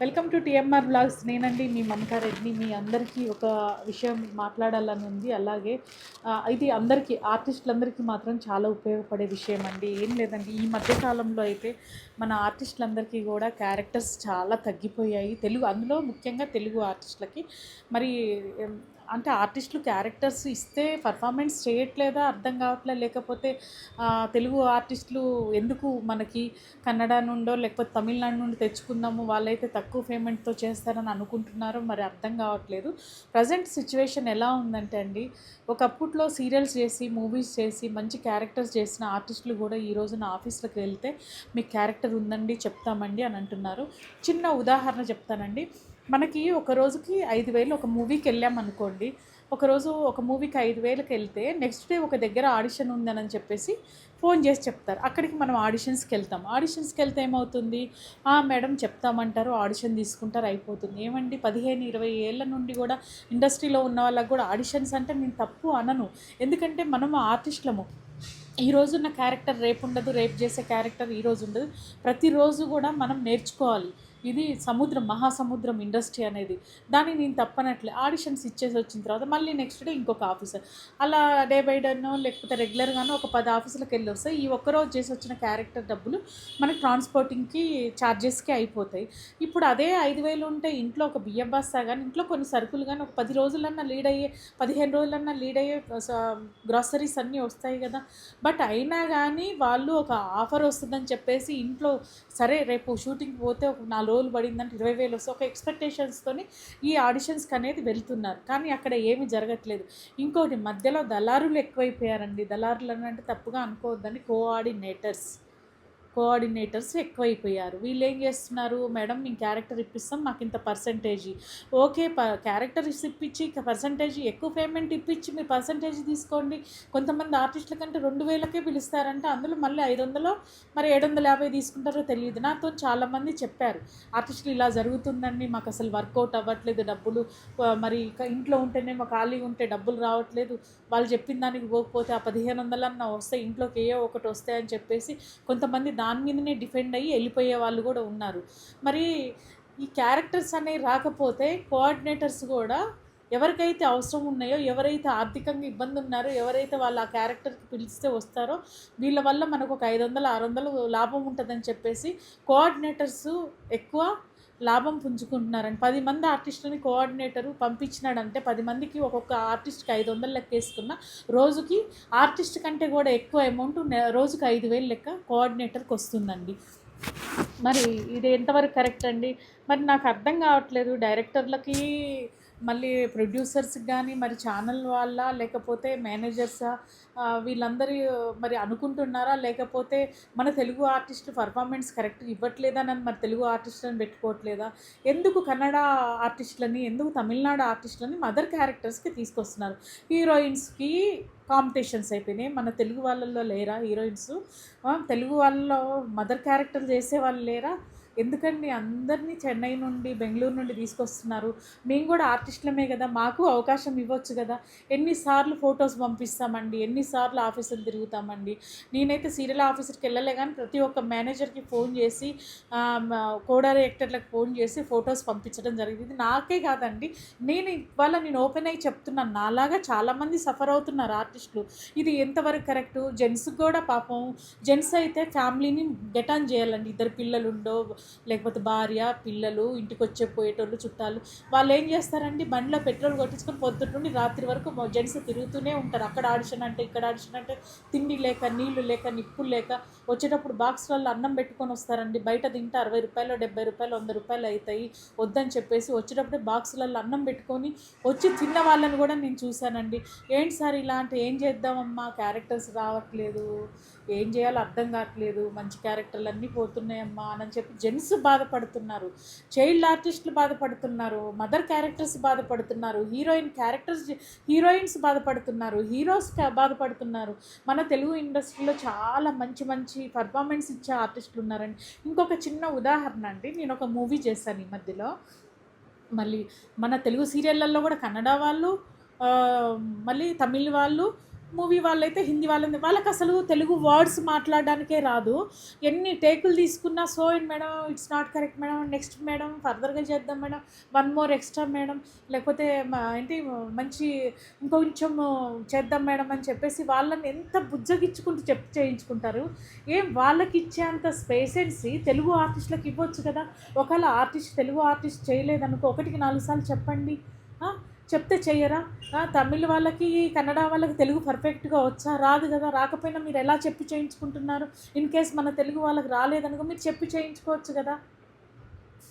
Welcome to TMR blogs. నేనండి మీ మమతా రెడ్డి మీ అందరికీ ఒక విషయం మాట్లాడాలని ఉంది. అలాగే ఇది అందరికీ ఆర్టిస్టులందరికీ మాత్రం చాలా ఉపయోగపడే విషయం అండి ఏం లేదండి ఈ మధ్యకాలంలో అయితే మన ఆర్టిస్టులందరికీ కూడా క్యారెక్టర్స్ చాలా తగ్గిపోయాయి. తెలుగు అందులో ముఖ్యంగా తెలుగు ఆర్టిస్టులకి. మరి అంటే ఆర్టిస్టులు క్యారెక్టర్స్ ఇస్తే పర్ఫార్మెన్స్ చేయట్లేదా? అర్థం కావట్లేదు లేకపోతే తెలుగు ఆర్టిస్టులు ఎందుకు మనకి కన్నడ నుండో లేకపోతే తమిళనాడు నుండి తెచ్చుకుందాము? వాళ్ళైతే తక్కువ పేమెంట్తో చేస్తారని అనుకుంటున్నారో మరి అర్థం కావట్లేదు. ప్రజెంట్ సిచ్యువేషన్ ఎలా ఉందంటే అండి ఒకప్పట్లో సీరియల్స్ చేసి మూవీస్ చేసి మంచి క్యారెక్టర్స్ చేసిన ఆర్టిస్టులు కూడా ఈ రోజున ఆఫీస్లోకి వెళ్తే మీకు క్యారెక్టర్ ఉందండి చెప్తామండి అని అంటున్నారు. చిన్న ఉదాహరణ చెప్తానండి. మనకి ఒక రోజుకి ఐదు వేలు ఒక మూవీకి వెళ్ళాం అనుకోండి. ఒకరోజు ఒక మూవీకి ఐదు వేలకు వెళ్తే నెక్స్ట్ డే ఒక దగ్గర ఆడిషన్ ఉందని చెప్పేసి ఫోన్ చేసి చెప్తారు. అక్కడికి మనం ఆడిషన్స్కి వెళ్తాం. ఆడిషన్స్కి వెళ్తే ఏమవుతుంది? "ఆ, మేడం చెప్తామంటారు ఆడిషన్ తీసుకుంటారు అయిపోతుంది. ఏమండి? పదిహేను ఇరవై ఏళ్ళ నుండి కూడా ఇండస్ట్రీలో ఉన్న వాళ్ళకి కూడా ఆడిషన్స్ అంటే నేను తప్పు అనను. ఎందుకంటే మనం ఆర్టిస్టులము ఈ రోజు ఉన్న క్యారెక్టర్ రేపు ఉండదు రేపు చేసే క్యారెక్టర్ ఈ రోజు ఉండదు. ప్రతిరోజు కూడా మనం నేర్చుకోవాలి. ఇది సముద్రం మహాసముద్రం ఇండస్ట్రీ అనేది. దాన్ని నేను తప్పనట్లే. ఆడిషన్స్ ఇచ్చేసి వచ్చిన తర్వాత మళ్ళీ నెక్స్ట్ డే ఇంకొక ఆఫీసర్. అలా డే బై డేనో లేకపోతే రెగ్యులర్గానో ఒక పది ఆఫీసులకు వెళ్ళి వస్తాయి ఈ ఒక్కరోజు చేసి వచ్చిన క్యారెక్టర్ డబ్బులు మనకి ట్రాన్స్పోర్టింగ్కి ఛార్జెస్కి అయిపోతాయి. ఇప్పుడు అదే ఐదు వేలు ఉంటే ఇంట్లో ఒక బియ్యం బస్తా కానీ ఇంట్లో కొన్ని సరుకులు కానీ ఒక పది రోజులన్నా లీడ్ అయ్యే పదిహేను రోజులన్నా లీడ్ అయ్యే గ్రాసరీస్ అన్నీ వస్తాయి కదా. బట్ అయినా కానీ వాళ్ళు ఒక ఆఫర్ వస్తుందని చెప్పేసి ఇంట్లో సరే రేపు షూటింగ్ పోతే ఒక నాలుగు రోజులు పడిందంటే ఇరవై వేలు వస్తే ఒక ఎక్స్పెక్టేషన్స్తోని ఈ ఆడిషన్స్కి అనేది వెళ్తున్నారు. కానీ అక్కడ ఏమీ జరగట్లేదు. ఇంకోటి మధ్యలో దళారులు ఎక్కువైపోయారండి. దళారులు అని అంటే తప్పుగా అనుకోవద్దని కోఆర్డినేటర్స్ కోఆర్డినేటర్స్ ఎక్కువైపోయారు. వీళ్ళు ఏం చేస్తున్నారు? మేడం మేము క్యారెక్టర్ ఇప్పిస్తాం మాకు ఇంత పర్సంటేజ్. ఓకే ప క్యారెక్టర్ ఇప్పించి పర్సంటేజ్ ఎక్కువ పేమెంట్ ఇప్పించి మీరు పర్సంటేజ్ తీసుకోండి. కొంతమంది ఆర్టిస్టుల కంటే రెండు వేలకే పిలుస్తారంటే అందులో మళ్ళీ ఐదు వందలు మరి ఏడు వందల యాభై తీసుకుంటారో తెలియదు. నాతో చాలామంది చెప్పారు ఆర్టిస్టులు ఇలా జరుగుతుందండి మాకు అసలు వర్కౌట్ అవ్వట్లేదు డబ్బులు. మరి ఇక ఇంట్లో ఉంటేనేమో ఖాళీగా ఉంటే డబ్బులు రావట్లేదు. వాళ్ళు చెప్పిన దానికి పోకపోతే ఆ పదిహేను వందలన్నా వస్తే ఇంట్లోకి ఏ ఒకటి వస్తాయని చెప్పేసి కొంతమంది దాని మీదనే డిపెండ్ అయ్యి వెళ్ళిపోయే వాళ్ళు కూడా ఉన్నారు. మరి ఈ క్యారెక్టర్స్ అనేవి రాకపోతే కోఆర్డినేటర్స్ కూడా ఎవరికైతే అవసరం ఉన్నాయో ఎవరైతే ఆర్థికంగా ఇబ్బంది ఉన్నారో ఎవరైతే వాళ్ళు ఆ క్యారెక్టర్కి పిలిస్తే వస్తారో వీళ్ళ వల్ల మనకు ఒక ఐదు వందలు ఆరు వందలు లాభం ఉంటుందని చెప్పేసి కోఆర్డినేటర్స్ ఎక్కువ లాభం పుంజుకుంటున్నారని. పది మంది ఆర్టిస్టులని కోఆర్డినేటరు పంపించినాడంటే పది మందికి ఒక్కొక్క ఆర్టిస్ట్కి ఐదు వందలు లెక్క వేసుకున్న రోజుకి ఆర్టిస్ట్ కంటే కూడా ఎక్కువ అమౌంట్ రోజుకి ఐదు వేలు లెక్క కోఆర్డినేటర్కి వస్తుందండి. మరి ఇది ఎంతవరకు కరెక్ట్ అండి? మరి నాకు అర్థం కావట్లేదు. డైరెక్టర్లకి మళ్ళీ ప్రొడ్యూసర్స్కి కానీ మరి ఛానల్ వాళ్ళ లేకపోతే మేనేజర్సా వీళ్ళందరూ మరి అనుకుంటున్నారా? లేకపోతే మన తెలుగు ఆర్టిస్ట్ పర్ఫార్మెన్స్ కరెక్ట్ ఇవ్వట్లేదా మరి తెలుగు ఆర్టిస్టులను పెట్టుకోవట్లేదా? ఎందుకు కన్నడ ఆర్టిస్టులని ఎందుకు తమిళనాడు ఆర్టిస్టులని మదర్ క్యారెక్టర్స్కి తీసుకొస్తున్నారు? హీరోయిన్స్కి కాంపిటీషన్స్ అయిపోయినాయి. మన తెలుగు వాళ్ళల్లో లేరా హీరోయిన్స్? తెలుగు వాళ్ళలో మదర్ క్యారెక్టర్ చేసే వాళ్ళు లేరా? ఎందుకండి అందరినీ చెన్నై నుండి బెంగళూరు నుండి తీసుకొస్తున్నారు? మేము కూడా ఆర్టిస్టులమే కదా మాకు అవకాశం ఇవ్వచ్చు కదా. ఎన్నిసార్లు ఫొటోస్ పంపిస్తామండి ఎన్నిసార్లు ఆఫీసులు తిరుగుతామండి. నేనైతే సీరియల్ ఆఫీసర్కి వెళ్ళలే కానీ ప్రతి ఒక్క మేనేజర్కి ఫోన్ చేసి కోడా యాక్టర్లకు ఫోన్ చేసి ఫొటోస్ పంపించడం జరిగింది. ఇది నాకే కాదండి నేను ఇవాళ నేను ఓపెన్ అయ్యి చెప్తున్నాను నాలాగా చాలామంది సఫర్ అవుతున్నారు ఆర్టిస్టులు. ఇది ఎంతవరకు కరెక్ట్? జెంట్స్కి కూడా పాపం జెంట్స్ అయితే ఫ్యామిలీని గెటాన్ చేయాలండి. ఇద్దరు పిల్లలుండో లేకపోతే భార్య పిల్లలు ఇంటికి వచ్చే పోయేటోళ్ళు చుట్టాలు వాళ్ళు ఏం చేస్తారండి? బండిలో పెట్రోల్ కొట్టించుకొని పొద్దున్న నుండి రాత్రి వరకు జెంట్స్ తిరుగుతూనే ఉంటారు. అక్కడ ఆడిషన్ అంటే ఇక్కడ ఆడిషన్ అంటే తిండి లేక నీళ్ళు లేక నిప్పులు లేక వచ్చేటప్పుడు బాక్స్లలో అన్నం పెట్టుకొని వస్తారండి. బయట తింటే అరవై రూపాయలు డెబ్బై రూపాయలు వంద రూపాయలు అవుతాయి వద్దని చెప్పేసి వచ్చేటప్పుడే బాక్సులలో అన్నం పెట్టుకొని వచ్చి తిన్న వాళ్ళని కూడా నేను చూశానండి. ఏంటి సార్ ఇలా అంటే ఏం చేద్దామమ్మా? క్యారెక్టర్స్ రావట్లేదు. ఏం చేయాలో అర్థం కావట్లేదు. మంచి క్యారెక్టర్లు అన్నీ పోతున్నాయమ్మా అని చెప్పి జెంట్స్ బాధపడుతున్నారు చైల్డ్ ఆర్టిస్టులు బాధపడుతున్నారు మదర్ క్యారెక్టర్స్ బాధపడుతున్నారు హీరోయిన్ క్యారెక్టర్స్ హీరోయిన్స్ బాధపడుతున్నారు హీరోస్ బాధపడుతున్నారు. మన తెలుగు ఇండస్ట్రీలో చాలా మంచి మంచి పర్ఫార్మెన్స్ ఇచ్చే ఆర్టిస్టులు ఉన్నారండి ఇంకొక చిన్న ఉదాహరణ అండి నేను ఒక మూవీ చేశాను ఈ మధ్యలో. మళ్ళీ మన తెలుగు సీరియళ్ళల్లో కూడా కన్నడ వాళ్ళు మళ్ళీ తమిళ్ వాళ్ళు మూవీ వాళ్ళైతే హిందీ వాళ్ళని వాళ్ళకి అసలు తెలుగు వర్డ్స్ మాట్లాడడానికే రాదు. ఎన్ని టేకులు తీసుకున్నా so and madam it's not correct madam next madam ఫర్దర్గా చేద్దాం madam one more extra madam లేకపోతే మా- ఏంటి మంచి ఇంకొంచెం చేద్దాం మేడం అని చెప్పేసి వాళ్ళని ఎంత బుజ్జగిచ్చుకుంటూ చెప్ చేయించుకుంటారు. ఏం వాళ్ళకి ఇచ్చేంత స్పేసెన్సీ తెలుగు ఆర్టిస్టులకు ఇవ్వచ్చు కదా. ఒకవేళ ఆర్టిస్ట్ తెలుగు ఆర్టిస్ట్ చేయలేదనుకో ఒకటికి నాలుగు సార్లు చెప్పండి. చెప్తే చెయ్యరా? తమిళ్ తమిళ వాళ్ళకి కన్నడ వాళ్ళకి తెలుగు పర్ఫెక్ట్గా వచ్చా? రాదు కదా. రాకపోయినా మీరు ఎలా చెప్పి చేయించుకుంటున్నారు? ఇన్ కేస్ మన తెలుగు వాళ్ళకి రాలేదనుకో మీరు చెప్పి చేయించుకోవచ్చు కదా.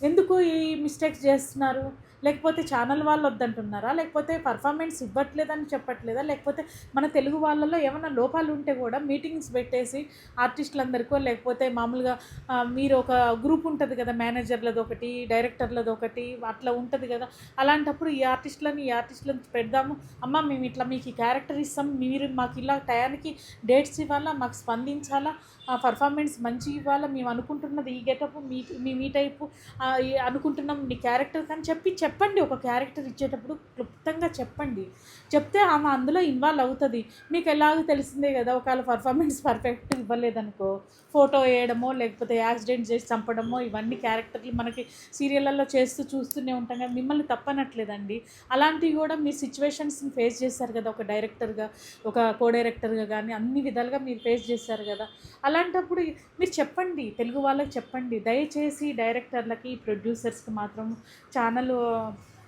ఎందుకు ఈ మిస్టేక్స్ చేస్తున్నారు? లేకపోతే ఛానల్ వాళ్ళు వద్దంటున్నారా? లేకపోతే పర్ఫార్మెన్స్ ఇవ్వట్లేదని చెప్పట్లేదా? లేకపోతే మన తెలుగు వాళ్ళలో ఏమైనా లోపాలు ఉంటే కూడా మీటింగ్స్ పెట్టేసి ఆర్టిస్టులందరికో లేకపోతే మామూలుగా మీరు ఒక గ్రూప్ ఉంటుంది కదా మేనేజర్లది ఒకటి డైరెక్టర్లది ఒకటి అట్లా ఉంటుంది కదా. అలాంటప్పుడు ఈ ఆర్టిస్టులని ఈ ఆర్టిస్టులను పెడదాము. అమ్మ మేము ఇట్లా మీకు ఈ క్యారెక్టర్ ఇస్తాం. మీరు మాకు ఇలా టయానికి డేట్స్ ఇవ్వాలా? మాకు స్పందించాలా? ఆ పర్ఫార్మెన్స్ మంచి ఇవ్వాలా? మేము అనుకుంటున్నది ఈ గెటప్ మీ మీ మీ టైపు అనుకుంటున్నాం నీ క్యారెక్టర్ కానీ చెప్పి చెప్పండి ఒక క్యారెక్టర్ ఇచ్చేటప్పుడు క్లుప్తంగా చెప్పండి. చెప్తే ఆమె అందులో ఇన్వాల్వ్ అవుతుంది. మీకు ఎలాగో తెలిసిందే కదా ఒకవేళ పర్ఫార్మెన్స్ పర్ఫెక్ట్ ఇవ్వలేదనుకో ఫోటో వేయడమో లేకపోతే యాక్సిడెంట్ చేసి చంపడమో ఇవన్నీ క్యారెక్టర్లు మనకి సీరియళ్ళల్లో చేస్తూ చూస్తూనే ఉంటాం కదా మిమ్మల్ని తప్పనట్లేదండి. అలాంటివి కూడా మీ సిచ్యువేషన్స్ని ఫేస్ చేశారు కదా ఒక డైరెక్టర్గా ఒక కో డైరెక్టర్గా కానీ అన్ని విధాలుగా మీరు ఫేస్ చేశారు కదా. అలాంటప్పుడు మీరు చెప్పండి తెలుగు వాళ్ళకి చెప్పండి. దయచేసి డైరెక్టర్లకి ప్రొడ్యూసర్స్కి మాత్రం ఛానల్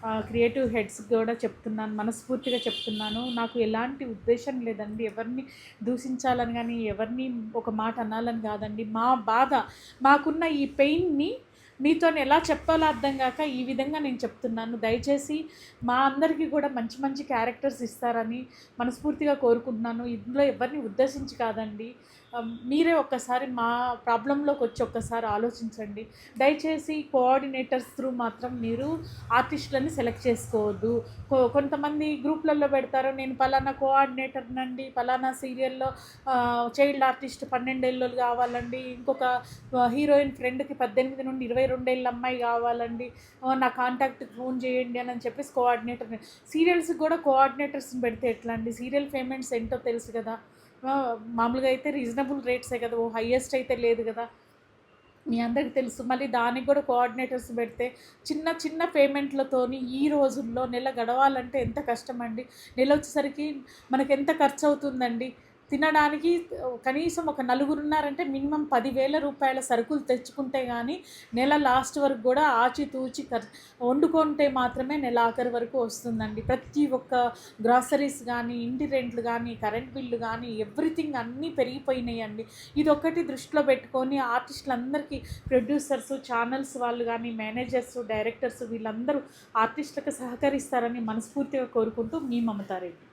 క్రియేటివ్ హెడ్స్ కూడా చెప్తున్నాను మనస్ఫూర్తిగా చెప్తున్నాను. నాకు ఎలాంటి ఉద్దేశం లేదండి. ఎవరిని దూషించాలని కానీ ఎవరిని ఒక మాట అనాలని కాదండి. మా బాధ మాకున్న ఈ పెయిన్ని మీతో ఎలా చెప్పాలో అర్థం కాక ఈ విధంగా నేను చెప్తున్నాను. దయచేసి మా అందరికీ కూడా మంచి మంచి క్యారెక్టర్స్ ఇస్తారని మనస్ఫూర్తిగా కోరుకుంటున్నాను. ఇందులో ఎవరిని ఉద్దేశించి కాదండి. మీరే ఒక్కసారి మా ప్రాబ్లంలోకి వచ్చి ఒక్కసారి ఆలోచించండి. దయచేసి కోఆర్డినేటర్స్ త్రూ మాత్రం మీరు ఆర్టిస్టులని సెలెక్ట్ చేసుకోవద్దు. కొంతమంది గ్రూప్లలో పెడతారు నేను పలానా కోఆర్డినేటర్ నండి పలానా సీరియల్లో చైల్డ్ ఆర్టిస్ట్ పన్నెండేళ్ళు కావాలండి ఇంకొక హీరోయిన్ ఫ్రెండ్కి పద్దెనిమిది నుండి ఇరవై రెండేళ్ళ అమ్మాయి కావాలండి. నా కాంటాక్ట్ ఫోన్ చేయండి అని చెప్పేసి కోఆర్డినేటర్ సీరియల్స్కి కూడా కోఆర్డినేటర్స్ని పెడితే ఎట్లా అండి సీరియల్ పేమెంట్స్ ఏంటో తెలుసు కదా. మామూలుగా అయితే రీజనబుల్ రేట్సే కదా. ఓ హయ్యెస్ట్ అయితే లేదు కదా. మీ అందరికి తెలుసు. మళ్ళీ దానికి కూడా కోఆర్డినేటర్స్ పెడితే చిన్న చిన్న పేమెంట్లతోని ఈ రోజుల్లో నెల గడవాలంటే ఎంత కష్టం అండి నెల వచ్చేసరికి మనకు ఎంత ఖర్చు అవుతుందండి తినడానికి కనీసం ఒక నలుగురున్నారంటే మినిమం పదివేల రూపాయల సరుకులు తెచ్చుకుంటే కానీ నెల లాస్ట్ వరకు కూడా ఆచితూచి ఖర్ వండుకుంటే మాత్రమే నెల ఆఖరి వరకు వస్తుందండి. ప్రతి ఒక్క గ్రాసరీస్ కానీ ఇంటి రెంట్లు కానీ కరెంట్ బిల్లు కానీ ఎవ్రీథింగ్ అన్నీ పెరిగిపోయినాయండి. ఇది ఒకటి దృష్టిలో పెట్టుకొని ఆర్టిస్టులందరికీ ప్రొడ్యూసర్స్ ఛానల్స్ వాళ్ళు కానీ మేనేజర్స్ డైరెక్టర్స్ వీళ్ళందరూ ఆర్టిస్టులకు సహకరిస్తారని మనస్ఫూర్తిగా కోరుకుంటూ మీ మమతారెడ్డి.